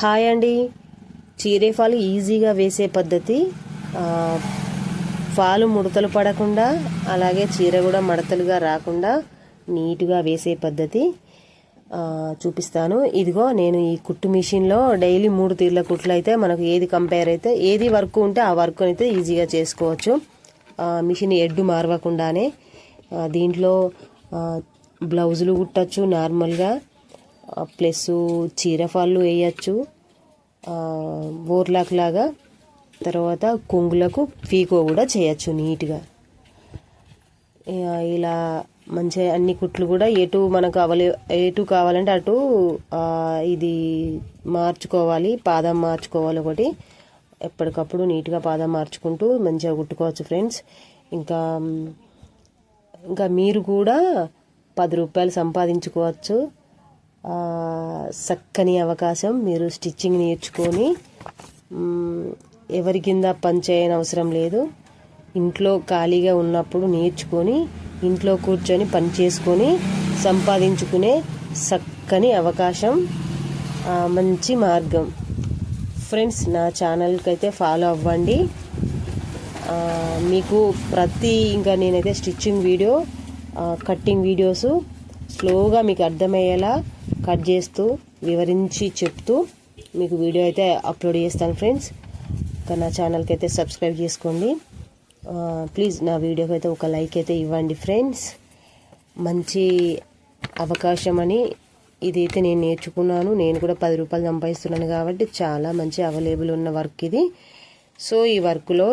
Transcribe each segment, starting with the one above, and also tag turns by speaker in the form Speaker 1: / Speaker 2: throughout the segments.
Speaker 1: Hi అండి. చీరే fall ఈజీగా వేసే పద్ధతి ఫాలు ముడతలు పడకుండా అలాగే చీర కూడా మడతలుగా రాకుండా నీట్గా వేసే పద్ధతి చూపిస్తాను. ఇదిగో నేను ఈ కుట్టు మిషన్లో డైలీ మూడు తీర్ల కుట్లు అయితే మనకు ఏది కంపేర్ అయితే ఏది వర్క్ ఉంటే ఆ వర్క్ అయితే ఈజీగా చేసుకోవచ్చు. మిషన్ ఎడ్డు మారవకుండానే దీంట్లో బ్లౌజులు కుట్టచ్చు నార్మల్గా. ప్లస్ చీరఫాళ్ళు వేయచ్చు. బోర్లాక్ లాగా. తర్వాత కొంగులకు పీకో కూడా చేయొచ్చు నీట్గా. ఇలా మంచిగా అన్ని కుట్లు కూడా ఎటు మనకు అవలే ఎటు కావాలంటే అటు ఇది మార్చుకోవాలి పాదం మార్చుకోవాలి ఒకటి. ఎప్పటికప్పుడు నీట్గా పాదం మార్చుకుంటూ మంచిగా కుట్టుకోవచ్చు ఫ్రెండ్స్. ఇంకా ఇంకా మీరు కూడా పది రూపాయలు సంపాదించుకోవచ్చు. చక్కని అవకాశం. మీరు స్టిచ్చింగ్ నేర్చుకొని ఎవరి కింద పనిచేయని అవసరం లేదు. ఇంట్లో ఖాళీగా ఉన్నప్పుడు నేర్చుకొని ఇంట్లో కూర్చొని పని చేసుకొని సంపాదించుకునే చక్కని అవకాశం మంచి మార్గం. ఫ్రెండ్స్ నా ఛానల్కి అయితే ఫాలో అవ్వండి. మీకు ప్రతి ఇంకా నేనైతే స్టిచ్చింగ్ వీడియో కట్టింగ్ వీడియోస్ స్లోగా మీకు అర్థమయ్యేలా కట్ చేస్తూ వివరించి చెప్తూ మీకు వీడియో అయితే అప్లోడ్ చేస్తాను ఫ్రెండ్స్. ఇంకా నా ఛానల్కి అయితే సబ్స్క్రైబ్ చేసుకోండి. ప్లీజ్ నా వీడియోకి అయితే ఒక లైక్ అయితే ఇవ్వండి ఫ్రెండ్స్. మంచి అవకాశం అని ఇదైతే నేను నేర్చుకున్నాను. నేను కూడా పది రూపాయలు సంపాదిస్తున్నాను కాబట్టి చాలా మంచి అవైలబుల్ ఉన్న వర్క్ ఇది. సో ఈ వర్క్లో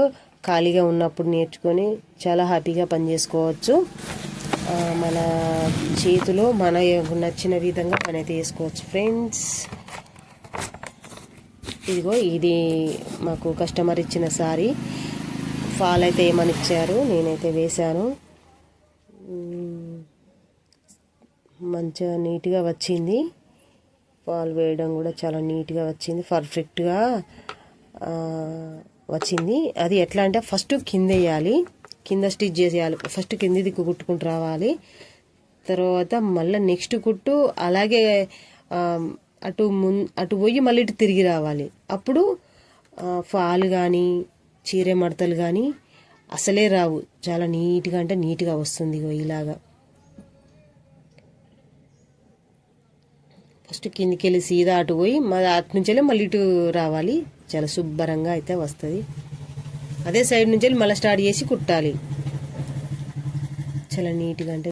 Speaker 1: ఖాళీగా ఉన్నప్పుడు నేర్చుకొని చాలా హ్యాపీగా పనిచేసుకోవచ్చు. మన చేతిలో మన నచ్చిన విధంగా పని అయితే ఫ్రెండ్స్ ఇదిగో ఇది మాకు కస్టమర్ ఇచ్చిన సారీ. ఫాల్ అయితే ఏమని ఇచ్చారు నేనైతే వేశాను. మంచిగా నీట్గా వచ్చింది. ఫాల్ వేయడం కూడా చాలా నీట్గా వచ్చింది. పర్ఫెక్ట్గా వచ్చింది. అది ఎట్లా అంటే ఫస్ట్ కింద వేయాలి. కింద స్టిచ్ చేసేయాలి. ఫస్ట్ కింది దిక్కు కుట్టుకుంటూ రావాలి. తర్వాత మళ్ళీ నెక్స్ట్ కుట్టు అలాగే అటు మున్ అటు పోయి మళ్ళీ ఇటు తిరిగి రావాలి. అప్పుడు ఫాల్ కానీ చీరే మడతలు కానీ అసలే రావు. చాలా నీట్గా అంటే నీట్గా వస్తుంది ఇలాగా. ఫస్ట్ కిందికి వెళ్ళి సీదా అటు పోయి మళ్ళీ అటు నుంచి వెళ్ళి మళ్ళీ ఇటు రావాలి. చాలా శుభ్రంగా అయితే వస్తుంది. అదే సైడ్ నుంచి వెళ్ళి మళ్ళీ స్టార్ట్ చేసి కుట్టాలి. చాలా నీట్గా అంటే